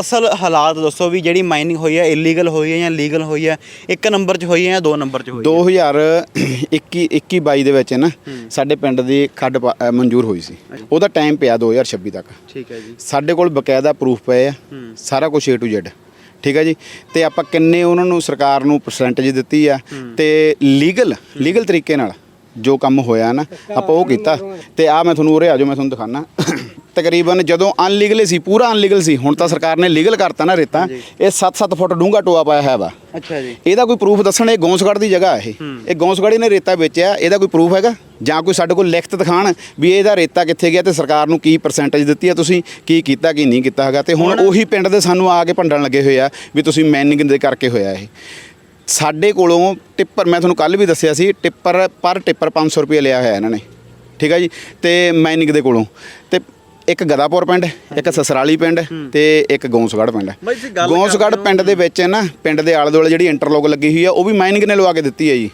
ਅਸਲ ਹਾਲਾਤ ਦੱਸੋ ਵੀ ਜਿਹੜੀ ਮਾਈਨਿੰਗ ਹੋਈ ਹੈ ਇਲੀਗਲ ਹੋਈ ਹੈ ਜਾਂ ਲੀਗਲ ਹੋਈ ਹੈ? ਇੱਕ ਨੰਬਰ 'ਚ ਹੋਈ ਹੈ ਜਾਂ ਦੋ ਨੰਬਰ 'ਚ ਹੋਈ ਹੈ? 2021 21 22 ਦੇ ਵਿੱਚ ਨਾ ਸਾਡੇ ਪਿੰਡ ਦੀ ਖੱਡ ਪਾ- ਅ, ਮਨਜ਼ੂਰ ਹੋਈ ਸੀ। ਉਹਦਾ ਟਾਈਮ ਪਿਆ 2026 ਤੱਕ। ਠੀਕ ਹੈ ਜੀ। ਸਾਡੇ ਕੋਲ ਬਕਾਇਦਾ ਪ੍ਰੂਫ ਪਏ ਆ। ਸਾਰਾ ਕੁਝ A to Z ਠੀਕ ਹੈ ਜੀ? ਤੇ ਆਪਾਂ ਕਿੰਨੇ ਉਹਨਾਂ ਨੂੰ ਸਰਕਾਰ ਨੂੰ ਪਰਸੈਂਟੇਜ ਦਿੱਤੀ ਆ ਤੇ ਲੀਗਲ ਲੀਗਲ ਤਰੀਕੇ ਨਾਲ ਜੋ ਕੰਮ ਹੋਇਆ ਨਾ ਆਪਾਂ ਉਹ ਕੀਤਾ। ਤੇ ਆ ਮੈਂ ਤੁਹਾਨੂੰ ਉਰੇ ਆ ਜਾਓ ਮੈਂ ਤੁਹਾਨੂੰ ਦਿਖਾਣਾ ਤਕਰੀਬਨ ਜਦੋਂ ਅਨਲੀਗਲ ਸੀ ਪੂਰਾ ਅਨਲੀਗਲ ਸੀ ਹੁਣ ਤਾਂ ਸਰਕਾਰ ਨੇ ਲੀਗਲ ਕਰਤਾ ਨਾ ਰੇਤਾ। ਇਹ 7-7 ਫੁੱਟ ਡੂੰਘਾ ਟੋਆ ਪਾਇਆ ਹੈ ਵਾ। ਅੱਛਾ ਜੀ। ਇਹਦਾ ਕੋਈ ਪ੍ਰੂਫ ਦੱਸਣ ਇਹ ਗੌਂਸਗੜ੍ਹ ਦੀ ਜਗ੍ਹਾ ਇਹ। ਇਹ ਗੌਂਸਗੜ੍ਹ ਨੇ ਰੇਤਾ ਵੇਚਿਆ ਇਹਦਾ ਕੋਈ ਪ੍ਰੂਫ ਹੈਗਾ? ਜਾਂ ਕੋਈ ਸਾਡੇ ਕੋਲ ਲਿਖਤ ਦਿਖਾਣ ਵੀ ਇਹਦਾ ਰੇਤਾ ਕਿੱਥੇ ਗਿਆ ਤੇ ਸਰਕਾਰ ਨੂੰ ਕੀ ਪਰਸੈਂਟੇਜ ਦਿੱਤੀ ਹੈ ਤੁਸੀਂ ਕੀ ਕੀਤਾ ਕੀ ਨਹੀਂ ਕੀਤਾ ਹੈਗਾ। ਤੇ ਹੁਣ ਉਹੀ ਪਿੰਡ ਦੇ ਸਾਨੂੰ ਆ ਕੇ ਭੰਡਣ ਲੱਗੇ ਹੋਏ ਆ ਵੀ ਤੁਸੀਂ ਮੈਨਿੰਗ ਦੇ ਕਰਕੇ ਹੋਇਆ ਇਹ। ਸਾਡੇ ਕੋਲੋਂ ਟਿੱਪਰ ਮੈਂ ਤੁਹਾਨੂੰ ਕੱਲ ਵੀ ਦੱਸਿਆ ਸੀ ਟਿੱਪਰ ਪਰ ਟਿੱਪਰ 500 ਰੁਪਏ ਲਿਆ ਹੋਇਆ ਇਹਨਾਂ ਨੇ। ਠੀਕ ਹੈ ਜੀ? ਤੇ ਮਾਈਨਿੰਗ ਦੇ ਕੋਲੋਂ। ਤੇ ਇੱਕ ਗਦਾਪੁਰ ਪਿੰਡ ਇੱਕ ਸਸਰਾਲੀ ਪਿੰਡ ਤੇ ਇੱਕ ਗੌਂਸਗੜ੍ਹ ਪਿੰਡ। ਗੌਂਸਗੜ੍ਹ ਪਿੰਡ ਦੇ ਵਿੱਚ ਨਾ ਪਿੰਡ ਦੇ ਆਲੇ ਦੁਆਲੇ ਜਿਹੜੀ ਇੰਟਰਲੋਕ ਲੱਗੀ ਹੋਈ ਆ ਉਹ ਵੀ ਮਾਈਨਿੰਗ ਨੇ ਲਵਾ ਕੇ ਦਿੱਤੀ ਹੈ ਜੀ।